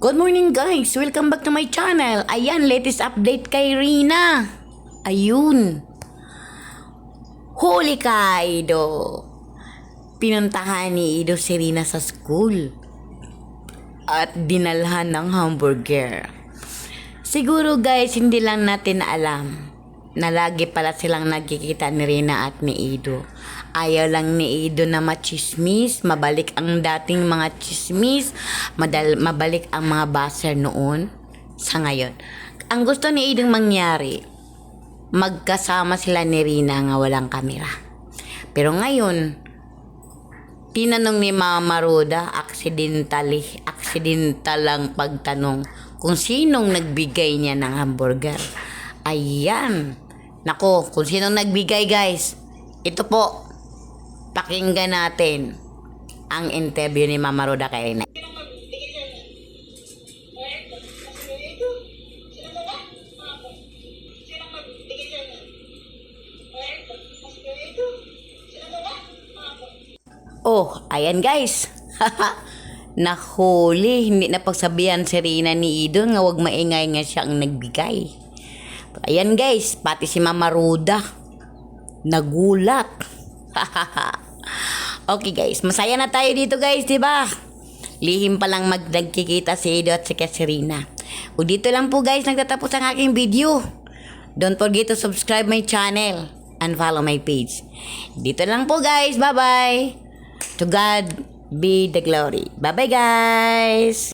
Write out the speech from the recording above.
Good morning guys! Welcome back to my channel. Ayan, latest update kay Rina. Ayun. Huli ka, Ido. Pinuntahan ni Ido si Rina sa school. At dinalhan ng hamburger. Siguro guys, hindi lang natin alam na lagi pala silang nagkikita ni Rina at ni Ido. Ayaw lang ni Ido na machismis, mabalik ang dating mga chismis, madal, mabalik ang mga baser noon sa ngayon. Ang gusto ni Ido mangyari, magkasama sila ni Rina nga walang kamera. Pero ngayon, tinanong ni Mama Roda, accidentally, accidental lang pagtanong kung sinong nagbigay niya ng hamburger. Ayan. Nako, kung sinong nagbigay guys, ito po, pakinggan natin ang interview ni Mama Roda kay Rina. Oh, ayan guys. Nahuli, hindi na pagsabihan si Rina ni Ido nga wag maingay nga siya ang nagbigay. Ayan guys, pati si Mama Ruda. Nagulat. okay guys, masaya na tayo dito guys, di ba? Lihim pa lang magdagkikita si Ido at si Kaserina. O dito lang po guys, nagtatapos ang aking video. Don't forget to subscribe my channel and follow my page. Dito lang po guys, bye-bye. To God be the glory. Bye-bye guys!